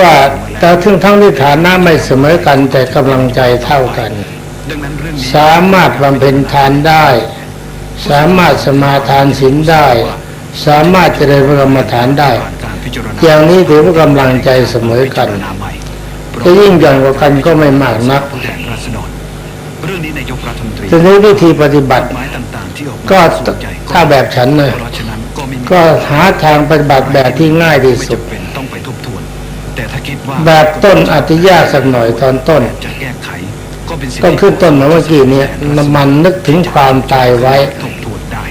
ว่าแต่ถึงทั้งที่ฐานะไม่เสมอกันแต่กำลังใจเท่ากันดังนั้นเรื่องนี้สามารถบำเพ็ญทานได้ สามารถสมาทานศีลได้ สามารถเจริญพระกรรมฐานได้ผ่านการพิจารณาอย่างนี้ถือว่ากำลังใจเสมอกันพิจารณาใหม่จะยิ่งหย่อนกว่ากันก็ไม่มากนักผู้แทนราษฎรเรื่องนี้นายกรัฐมนตรีทีนี้วิธีปฏิบัติไม้ต่างๆที่ออกมาก็ส่วนใหญ่ถ้าแบบฉันนะเพราะฉะนั้นก็ไม่มีก็หาทางปฏิบัติแบบที่ง่ายที่ไม่สุด แต่ถ้าคิดว่าแบบต้นอาจจะยากสักหน่อยตอนต้นจะแก้ไขก็เป็นสิ่งต้องขึ้นต้นมาเมื่อกี้เนี้มันนึกถึงความตายไว้ทบทวนได้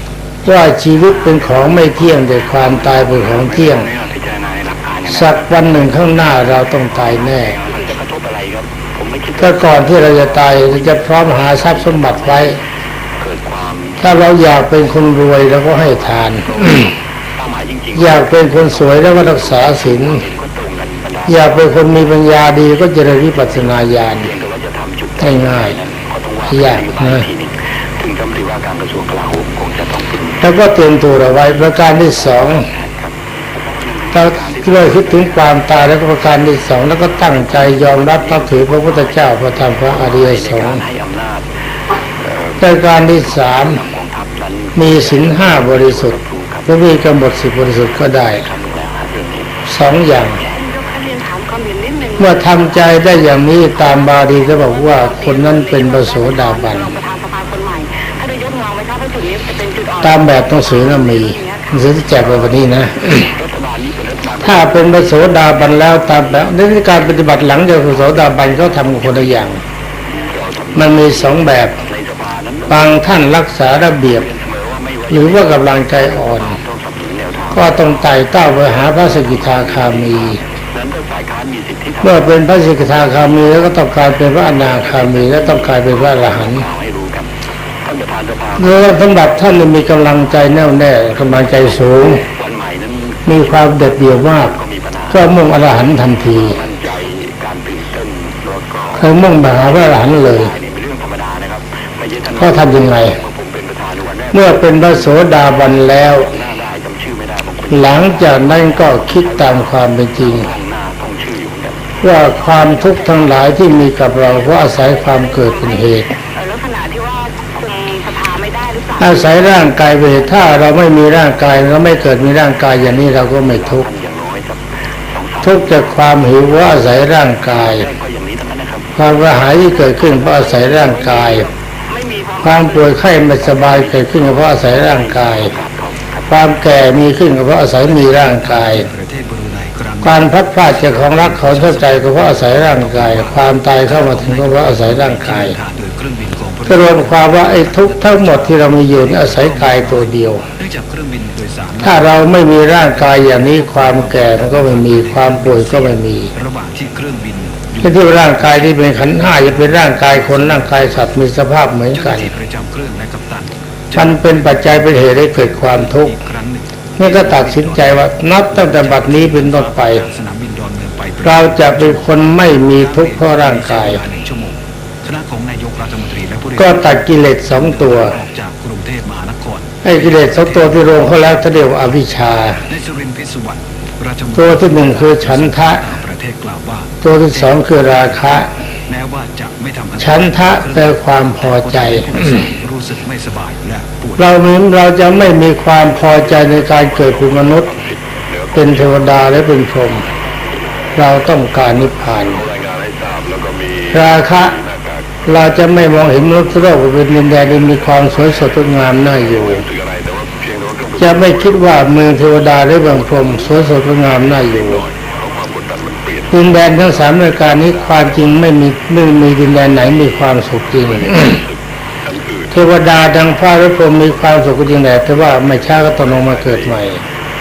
ว่าชีวิตเป็นของไม่เที่ยงแต่ความตายเป็นของเที่ยงพิจารณาในหลักฐานนะสักวันหนึ่งข้างหน้าเราต้องตายแน่มันจะกระทบอะไรครับผมไม่คิดถ้าก่อนที่เราจะตายเราจะพร้อมหาทรัพย์สมบัติไว้เกิดความถ้าเราอยากเป็นคนรวยเราก็ให้ทานเป้าหมายจริงอยากเป็นคนสวยแล้วก็รักษาศีล อยากเป็นคนมีปัญญาดีก็เจริญวิปัสสนาญาณเพียงแต่ว่าจะทำจุดง่ายๆนั้นขอต้องว่าอยากนโบายนะทีหนึงถึงรัฐมนตรีว่าการกระทรวงกลาโหมคงจะต้องเป็นแล้วก็เตรียมตัวเราไว้ประการที่สองครับเราเมื่อคิดถึงความตายแล้วก็ประการที่สองแล้วก็ตั้งใจยอมรับนับถือพระพุทธเจ้าพระธรรมพระอริยในสกางรฆ์ให้อำนาจเอ่อประการที่สามกองทัพนั้นมีศีลห้าบริสุทธิ์หรือมีกำหนดสิบบริสุทธิ์ก็ได้ทำแล้วฮะเรื่องนี้สองอย่าง เมื่อทำใจได้อย่างนี้ตามบาลีก็บอกว่าคนนั้นเป็นพระโสดาบันรองประสภาคนใหม่ถ้าบันตามแบบหนังสือนะมีหนังสือแจกไปวันนี้นะ ถ้าเป็นพระโสดาบันแล้วตามแบบในการปฏิบัติหลังจากพระโสดาบันเขาทำคนละอย่าง มันมีสองแบบบางท่านรักษาระเบียบ หรือว่ากำลังใจอ่อน ก็ต้องไต่เต้าไปหาพระสกิทาคามี เมื่อเป็นพระสกิทาคามีแล้วก็ต้องกลายเป็นพระอนาคามีและต้องกลายเป็นพระอรหันต์ข่าวให้รู้ครับท่านประธานสภาเมื่อสำหรับท่านนี่มีกำลังใจแน่วแน่กำลังใจสูงวันใหม่นั้นมีความเด็ดเดี่ยวมาก ก็มีปัญหาก็มุ่งอรหันต์ทันทีมั่นใจการตื่นเต้นแล้วก็เขามุ่งมาหาพระอรหันต์เลยนี่เป็นเรื่องธรรมดานะครับไม่ใช่ท่านก็ทำยังไงเมื่อผมเป็นประธานวันแรกเมื่อเป็นพระโสดาบันแล้วหน้าได้จำชื่อไม่ได้บางคนหลังจากนั้นก็คิดตามความเป็นจริงท่องหน้าท่อง ว่าความทุกข์ทั้งหลายที่มีกับเราเพราะอาศัยความเกิดเป็นเหตุเอ่อลักษณะที่ว่าคุมสภาไม่ได้หรือเปล่าอาศัยร่างกายเป็นเหตุถ้าเราไม่มีร่างกายเราไม่เกิดมีร่างกายอย่างนี้เราก็ไม่ทุกข์ท่านอย่างน้อยสักสองสามทุกข์จากความหิวเพราะอาศัยร่างกายแรกก็อย่างนี้ทั้งนั้นนะครับความกระหายที่เกิดขึ้นเพราะอาศัยร่างกายไม่มีเพราะความป่วยไข้ไม่สบายเกิดขึ้นก็เพราะอาศัยร่างกาย ความแก่มีขึ้นก็เพราะอาศัยมีร่างกาย การพลัดพรากจากของรักของชอบใจก็เพราะอาศัยร่างกาย ความตายเข้ามาถึงก็เพราะอาศัยร่างกายทางโดยเครื่องบินของพก็ระรวมความว่าไอ้ทุกข์ทั้งหมดที่เรามีอยู่นี่อาศัยกายตัวเดียวเนื่องจากเครื่องบินโดยสารถ้าเราไม่มีร่างกายอย่างนี้ความแก่มันก็ไม่มีความป่วยก็ไม่มีระหว่างที่เครื่องบินอยู่ที่ที่ร่างกายที่เป็นขันธ์ห้าจะเป็นร่างกายคนร่างกายสัตว์มีสภาพเหมือนเจ้าหกัน้านที่ประจำเครื่องและกัปตันมันเป็นปัจจัยเป็นเหตุให้เกิดความทุกข์อีกครั้งห นึ่งนี่ก็ตัดสินใจว่านับตั้งแต่บัดนี้เป็นต้นไปจากสนามบินดอนเมืองไปเราจะเป็นคนไม่มีทุกข์เพราะร่างกายใช้เวลหนึ่งชั่วโมงคณะของนายกรัฐมนตรีและผู้ก็ตัดกิเลสสองตัวออกจากกรุงเทพมหานครไอ้กิเลสสองตัวที่รวมเขาแล้วเขาเรียกว่าอวิชชาในสุรินทร์พิศวรรณราชมนตตัวที่หนึ่งคือฉันทะต่างประเทศกล่าวว่าตัวที่สองคือราคะแม้ว่าจะไม่ทำอันตรายฉันทะแปลความพอใจ รู้สึกไม่สบายและปวดเรามีเราจะไม่มีความพอใจในการเกิดเป็นมนุษย์ เป็นเทวดาและเป็นพรหมเราต้องการนิพพานรายงานให้ทราบแล้วก็มีราคะหน้ากากเราจะไม่มองเห็นมนุษย์โลกว่าเป็นดินแดนที่มีความสวยสดงดงามน่าอยู่ถึงอะไรแต่ว่าเพียงแต่ว่าเครื่องบินจะไม่คิดว่าเมืองเทวดาหรือเมืองพรหมสวยสดงดงามน่าอยู่เพราะความกดดันมันเปลี่ยนดินแดนทั้งสามรายการนี้ความจริงไม่มีไม่มีดินแดนไหนมีความสุขจริงทั้งอื่น เทวดาดังฟ้าหรือพรหมมีความสุขจริงแหละแต่ว่าไม่ช้าก็ต้องลงมาเกิดใหม่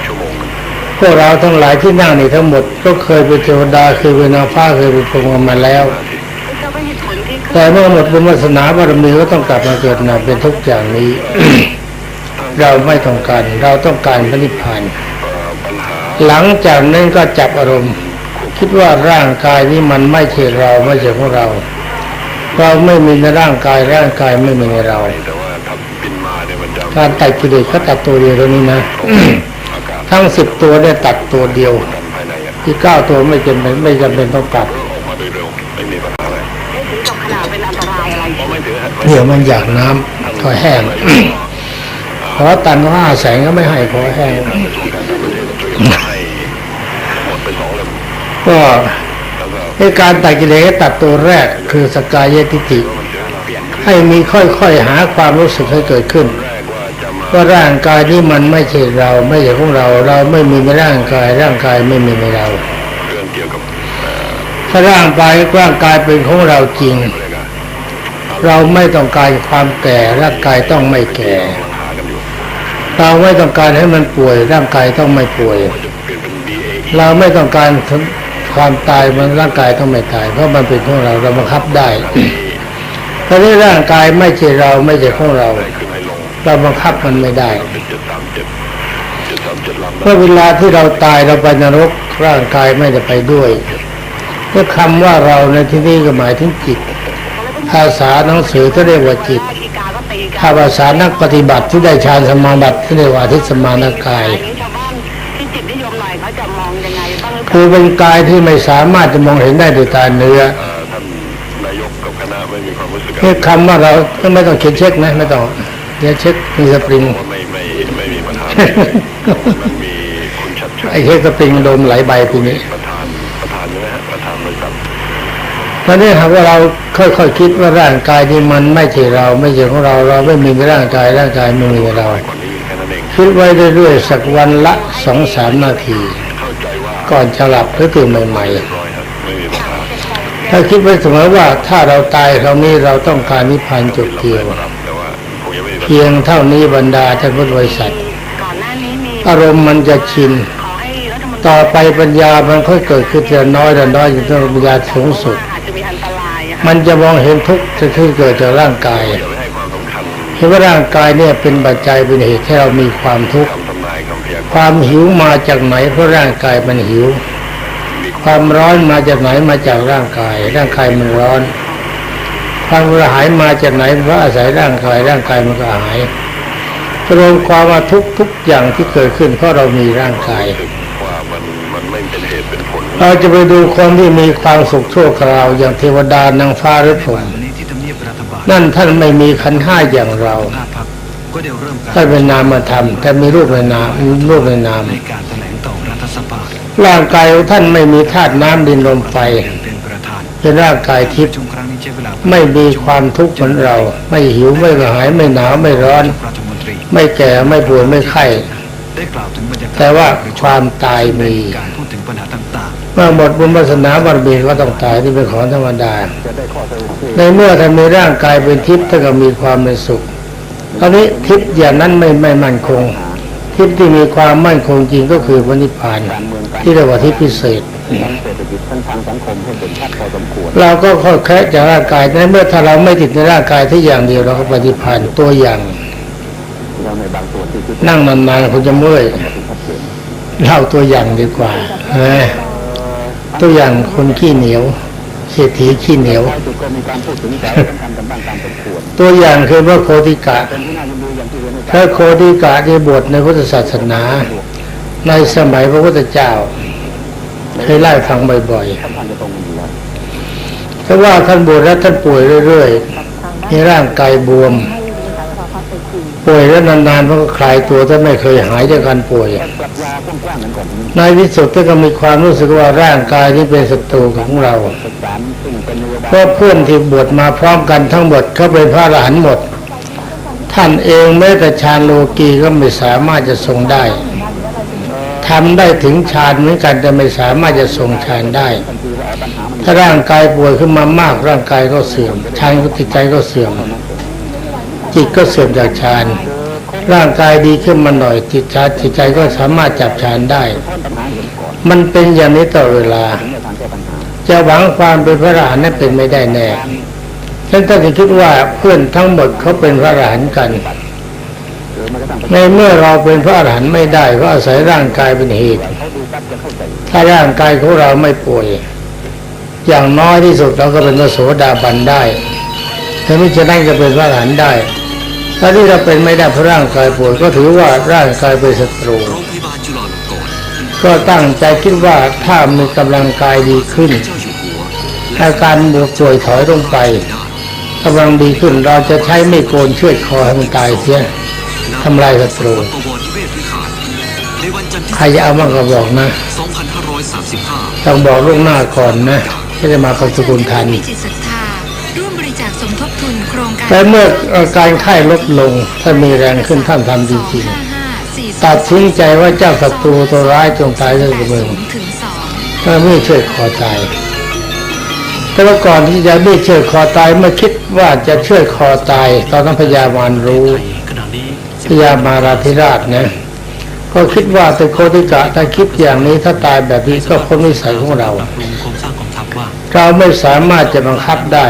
ชั่วโมงหนึ่งพวกเราทั้งหลายที่นั่งนี่ทั้งหมดก็เคยเป็นเทวดาเคยเป็นนางฟ้าเคยเป็นพรหมกันมาแล้วจะเป็นเหตุผลที่แต่เมื่อหมดบุญวาสนาบารมีก็ต้องกลับมาเกิดนะเป็นทุกอย่างนี้ เราไม่ต้องการเราต้องการพระนิพพานปัญหาหลังจากนั้นก็จับอารมณ์ คิดว่าร่างกายนี้มันไม่ใช่เราไม่ใช่ของเรา เราไม่มีในร่างกายร่างกายไม่มีในเราแต่ว่าถ้าบินมาเนี่ยมันจะการตัดกิเลสเขาตัดตัวเดียวเท่านี้นะอากาศทั้งสิบตัวได้ตัดตัวเดียวกันภายในอะอีกเก้าตัวไม่จำเป็นไม่จำเป็นต้องกลับออกมาโดยเร็วไม่มีปัญหาอะไรไม่ถึงกับขนาดเป็นอันตรายอะไรเพราะไม่ถือฮะเดี๋ยวมันอยากน้ำคอแห้งขอตันห้าแสนก็ไม่ให้ขอแห้งก ในการตัดกิเลสตัดตัวแรกคือสกายทิฏฐิให้มีค่อยๆหาความรู้สึกให้เกิดขึ้นว่าร่างกายนี้มันไม่ใช่เราไม่ใช่ของเรา เราไม่มีในร่างกายร่างกายไม่มีในเราถ้าร่างกายร่างกายเป็นของเราจริง เราไม่ต้องการความแก่ร่างกายต้องไม่แก่ เราไม่ต้องการให้มันป่วย ร่างกายต้องไม่ป่วยเปลี่ยนเป็น BA เราไม่ต้องการ ความตายมันร่างกายต้องไม่ตาย เพราะมันเป็นของเราเราบังคับได้ตอนนี้ร่างกายไม่ใช่เราไม่ใช่ของเรา เราบังคับมันไม่ได้เป็นเจ็ดสามเจ็ดเจ็ดสามเจ็ดลำเมื่อเวลาที่เราตายเราไปนรกร่างกายไม่ได้ไปด้วยเมื่อคำว่าเราในที่นี้ก็หมายถึงจิตภาษาหนังสือที่เรียกว่าจิตถ้าภาษานักปฏิบัติที่ได้ฌานสมาบัติที่เรียกว่าทิสมานกาย คืล่าอเป็นกายที่ไม่สามารถจะมองเห็นได้ด้วยตาเนื้อเอ่อท่านนายกกับคณะไม่มีความรู้สึกอะไรนี่คำว่าเราไม่ต้องเขียนเช็คนะไม่ต้องเดี๋ยวเช็คมีสปริงว่าไม่ไม่ไม่มีปัญหามันมีคุณชัดชัยไอ้เช็คสปริงโดมหลายใบทีนี้ประธานประธานใช่ไหมฮะประธานบริษัทตอนนี้หากว่าเราค่อยๆคิดว่าร่างกายที่มันไม่ใช่เราไม่ใช่ของเราเราไม่มีในร่างกายร่างกายไม่มีในเรากว่านี้แค่นั้นเองคิดไว้เรื่อยๆสักวันละสองสามนาทีเข้าใจว่า ก่อนจะหลับหรือตื่นใหม่เรียบร้อยฮะไม่มีปัญหาๆถ้าคิดไว้เสมอว่าถ้าเราตายคราวนี้เราต้องการนิพพานจุดเดียวมารับแต่ว่าคงยังไม่มีปัญหาเพียงเท่านี้บรรดาท่านพุทธบริษัทก่อนหน้านี้มีอารมณ์มันจะชินขอให้รัฐมนตรีต่อไปปัญญามันค่อยเกิดขึ้นทีละน้อยละน้อยจนถึงปัญญาสูงสุดอาจจะมีอันตรายอะมันจะมองเห็นทุกข์ที่เกิดจากร่างกายอย่าไปให้ความสำคัญเห็นว่าร่างกายเนี่ยเป็นปัจจัยเป็นเหตุให้เรามีความทุกข์ คำทำนายคำพยากรณ์ความหิวมาจากไหนเพราะร่างกายมันหิว ความร้อนมาจากไหนมาจากร่างกาย ร่างกายมันร้อน ความกระหายมาจากไหนเพราะอาศัยร่างกายร่างกายมันกระหายรวมความว่าทุกทุกอย่างที่เกิดขึ้น เพราะเรามีร่างกายรู้สึกว่ามันมันไม่เป็นเหตุเป็นผลเราจะไปดูคนที่มีความสุขชั่วคราวอย่างเทวดานางฟ้าหรือพรหมวันนี้ที่ทำเนียบรัฐบาลนั่นท่านไม่มีขันธ์ห้าอย่างเราภาคพั กก็ได้เริ่มการท่านเป็นนามธรรมแต่มีรูปในนามรูปในนามในการแถลงต่อรัฐสภาร่างกายของท่านไม่มีธาตุน้ำดินลมไฟเป็นประธานเป็นร่างกายทิพย์ช่วงครั้งนี้ใช้เวลาไม่มีความทุกข์เหมือนเรา ไม่หิวไม่กระหายไม่หนาวไม่ร้อนรัฐมนตรีไม่แก่ไม่ป่วยไม่ไข้ได้กล่าวถึงบรรยากาศแต่ว่าความตายมีการพูดถึงปัญหาต่างเมื่อหมดบุญวาสนาบารมีก็ต้องตายที่เป็นของธรรมดาจะได้ข้อสรุปที่ในเมื่อท่านมีร่างกายเป็นทิพย์ท่านก็มีความเป็นสุข ตอนนี้ทิพย์อย่างนั้นไม่ไม่มั่นคง ทิพย์ที่มีความมั่นคงจริงก็คือพระนิพพาน ที่เรียกว่าทิพย์พิเศษเราก็ค่อยแค่จากร่างกายในเมื่อถ้าเราไม่ติดในร่างกายที่อย่างเดียวเราก็ปฏิพันธ์ตัวอย่างนั่งนานๆคุณจะเมื่อยเล่าตัวอย่างดีกว่าตัวอย่างคนขี้เหนียว เศรษฐีขี้เหนียวท้ายสุดก็มีการพูดถึงสาระสำคัญกันบ้างตามสมควรตัวอย่างคือพระโคติกะเป็นที่น่ายินดีอย่างที่เรียนให้พระโคติกะที่บวชในพุทธศาสนา ในสมัยพระพุทธเจ้าเคยเล่าให้ฟังบ่อยท่านจะตรงกันอยู่แล้วๆเพราะว่าท่านบวชแล้วท่านป่วยเรื่อยๆมีร่างกายบวม ป่วยแล้วนานๆมันก็คลายตัวแต่ไม่เคยหายจากการป่วยปรัชญากว้างๆเหมือนกันในที่สุดท่านก็มีความรู้สึกว่าร่างกายนี้เป็นศัตรูของเราศึกษาซึ่งเป็นนโยบายเพราะเพื่อนที่บวชมาพร้อมกันทั้งหมดเขาเป็นพระอรหันต์หมด ท่านเองแม้แต่ฌานโลกีก็ไม่สามารถจะทรงได้ทำได้ถึงฌานเหมือนกันแต่ไม่สามารถจะทรงฌานได้ทันทีว่าปัญหามันถ้าร่างกายป่วยขึ้นมามากร่างกายก็เสื่อมฌานก็จิตใจก็เสื่อม จิตก็เสื่อมจากฌาน ร่างกายดีขึ้นมาหน่อยจิตใจจิตใจก็สามารถจับฌานได้ มันเป็นอย่างนี้ตลอเวลา จะหวังความเป็นพระอรหันต์นั้นเป็นไม่ได้แน่ฉันก็จะคิดว่าเพื่อนทั้งหมดเขาเป็นพระอรหันต์กันในเมื่อเราเป็นพระอรหันต์ไม่ได้ก็อาศัยร่างกายเป็นเหตุ ถ้าร่างกายของเราไม่ป่วย อย่างน้อยที่สุดเราก็เป็นพระโสดาบันได้ถ้าไม่จะนั่งจะเป็นพระอรหันต์ได้ ถ้าที่เราเป็นไม่ได้เพราะร่างกายป่วยก็ถือว่าร่างกายเป็นศัตรูโรงพยาบาลจุฬาลงกรณ์ก็ก็ตั้งใจคิดว่าถ้ามีกำลังกายดีขึ้นอาการบวกป่วยถอยลงไปกำลังดีขึ้นเราจะใช้ไม่โกนเชือดคอให้มันตายเสียทำลายศัตรูบวรนิเวศวิหารในวันจันทร์ที่ใครจะเอามั่งก็บอกนะ2535ต้องบอกล่วงหน้าก่อนนะที่จะมาเข้าสกุลทัน แต่เมื่ออาการไข้ลดลงถ้ามีแรงขึ้นท่านทำจริงๆตัดสินใจว่าเจ้าศัตรูตัวร้ายจงตายด้วยมือถึงสองถ้าไม่เชือดคอตายแต่ว่าก่อนที่จะไม่เชือดคอตายเมื่อคิดว่าจะเชือดคอตาย ตอนนั้นพญามารรู้ขณะนี้พญามาราธิราชนะก็คิดว่าเป็นโคติกะถ้าคิดอย่างนี้ถ้าตายแบบนี้ก็พ้นวิสัยของเราปรับปรุงโครงสร้างกองทัพว่าเราไม่สามารถจะบังคับได้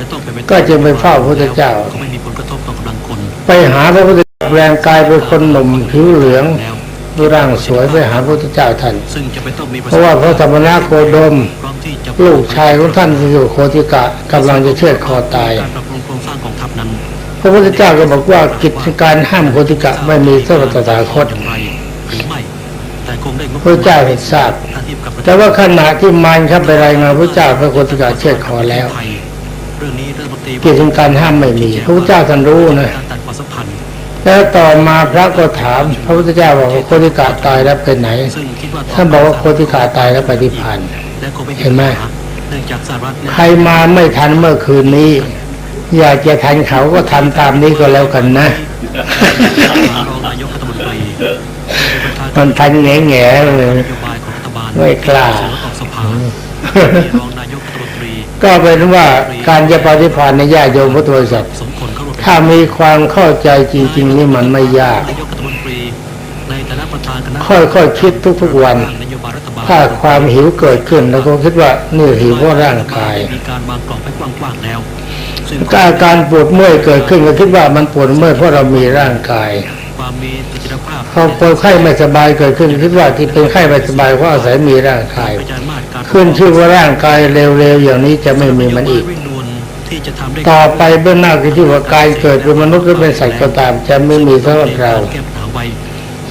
และต้องเป็นไปก็จึงไปเฝ้าพระพุทธเจ้า ก็ไม่มีผลกระทบต่อกำลังคนไปหาพระพุทธเจ้าแรงกายเป็นคนหนุ่มผิวเหลืองแล้วรูปร่างสวยไปหาพระพุทธเจ้าท่านซึ่งจะเป็นต้องมีเพราะว่าพระธรรมนาโคดมพร้อมที่จะลูกชายของท่านที่อยู่โคติกะกำลังจะเชือดคอตายการปรับปรุงโครงสร้างกองทัพนั้นพระพุทธเจ้าก็บอกว่ากิจการห้ามโคติกะไม่มีสำหรับตถาคตอย่างไรหรือไม่แต่คงได้งบพระเจ้าเห็นทราบถ้าเทียบกับประเทศแต่ว่าขณะที่มารครับไปรายงานพระเจ้าพระโคติกะเชือดคอแล้วไทยเรื่องนี้ รัฐมนตรีกิจการห้ามไม่มีพระพุทธเจ้าท่านรู้นะการตัดความสัมพันธ์แล้วต่อมาพระก็ถาม พระพุทธเจ้าบอกว่าโคติกะตายแล้วไปไหนซึ่งคิดว่าท่านบอกว่าโคติกะตายแล้วไปนิพพานและคงไม่เห็นไหมปัญาเนื่องจากสหรัฐและใครมาไม่ทันเมื่อคืนนี้ อยากจะทันเขาก็ทำตามนี้ก็แล้วกันนะรองนายกรัฐมนตรีเป็นประธานมันทันแง่แง่ๆเลยนโยบายของรัฐบาลไม่กล้าส่งออกสภารองนายกรัฐมนตรี ก็เป็นว่าการจะปฏิพันธ์ในญาติโยมพุทธบริษัทสมควรเข้าร่วมถ้ามีความเข้าใจจริง ๆ นี่มันไม่ยากนายกรัฐมนตรีในฐานะประธานคณะค่อยๆคิดทุกๆวันนโยบายรัฐบาลถ้าความหิวเกิดขึ้นแล้วก็คิดว่านี่หิวเพราะร่างกายมีการวางกรอบให้กว้างๆแล้วซึ่งถ้าอาการปวดเมื่อยเกิดขึ้นก็คิดว่ามันปวดเมื่อยเพราะเรามีร่างกายความมีสุขภาพพอปวดไข้ไม่สบายเกิดขึ้นคิดว่าที่เป็นไข้ไม่สบายเพราะอาศัยมีร่างกาย ประจานมาตรการขึ้นชื่อว่าร่างกายเร็วๆอย่างนี้จะไม่มีมันอีกวิ่งนวลที่จะทำได้ต่อไปเบื้องหน้าคือที่ว่ากายเกิดเป็นมนุษย์หรือเป็นสัตว์ก็ตาม จะไม่มีสำหรับเราแก้ปัญหาไว้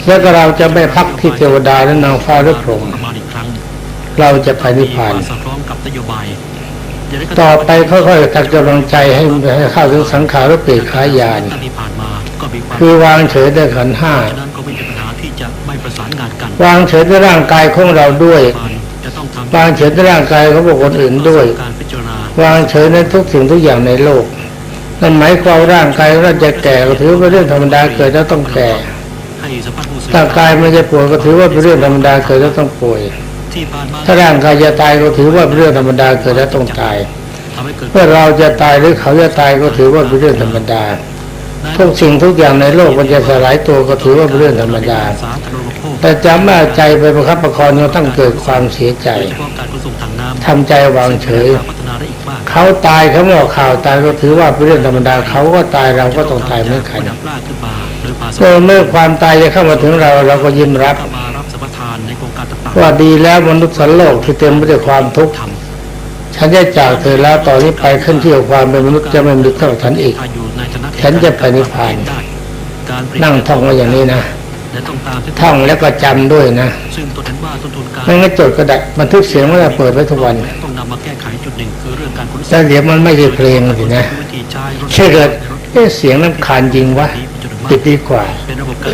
แล้วก็เราจะไม่พักที่เทวดาและนางฟ้าหรือพรหมประมาณอีกครั้งเราจะไปนิพพานสอดคล้องกับนโยบายย่างไรก็ต่อตามไปค่อยๆตักกำลังใจให้ให้เข้าถึงสังขารปีกขายานตั้งที่ผ่านมาก็มีความคือวางเฉยในขันธ์ห้าฉะนั้นก็ไม่มีปัญหาที่จะไม่ประสานงานกันวางเฉยในร่างกายของเราด้วยจะต้องทำ วางเฉยในร่างกายของบุคคลอื่นด้วยการพิจารณาวางเฉยในทุกสิ่งทุกอย่างในโลกนั่นหมายความร่างกายเราจะแก่ก็ถือว่าเป็นเรื่องธรรมดาเกิดแล้วต้องแก่ให้สัมผัสผู้สื่อร่างกายมันจะป่วยก็ถือว่าเป็นเรื่องธรรมดาเกิดแล้วต้องป่วยที่ผ่านมาถ้าร่างกายจะตายก็ถือว่าเป็นเรื่องธรรมดาเกิดแล้วต้องตายทำให้เกิดเมื่อเราจะตายหรือเขาจะตายก็ถือว่าเป็นเรื่องธรรมดา ทุกสิ่งทุกอย่างในโลกมันจะสลายตัวก็ถือว่าเป็นเรื่องธรรมดาสาธารณูปโภคแต่จะไม่เอาใจไปประคับประคองจนทั้งเกิดความเสียใจโดยเฉพาะการขนส่งทางน้ำทำใจวางเฉยพัฒนาได้อีกมากเขาตายเขาบอกข่าวตายก็ถือว่าเป็นเรื่องธรรมดาเขาก็ตายเราก็ต้องตายเหมือนกันดับล่าขึ้นมาโดยภาษาเมื่อเมื่อความตายจะเข้ามาถึงเราเราก็ยิ้มรับเข้ามารับสัมปทานในโครงการต่างๆว่าดีแล้วมนุษย์สันโลกที่เต็มไปด้วยความทุกข์ทฉันจะจากเธอแล้วต่อนนี้ไปขึ้นที่ยวความเป็นมนุษย์จะไม่มีเท่าฉันอีก ถ้าอยู่ในฐานะฉันจะไปนิพพานได้การเปลี่ยนั่งท่องไว้อย่างนี้นะและต้องตามที่ท่องแล้วก็จำด้วยนะซึ่งตัวเห็นว่าต้นทุนการไม่งั้นจดกระดาษบันทึกเสียงไว้แล้วเปิดไว้ทุกวันต้องนำมาแก้ไขจุดหนึ่งคือเรื่องการขนส่แต่งเดี๋ยวมันไม่ใช่เพลงสินะวิธีใช้รถแค่เกิดเอ๊ะเสียงน้ำคานจริงวะปิดดีกว่าเป็นระบบการ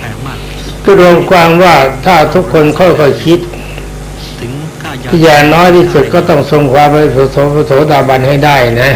แพงมากก็รวมความว่าถ้าทุกคนค่อยๆคิดถึงค่ายาที่อย่างน้อยที่สุดก็ต้องทรงความเป็นโสโสดาบันให้ได้นะ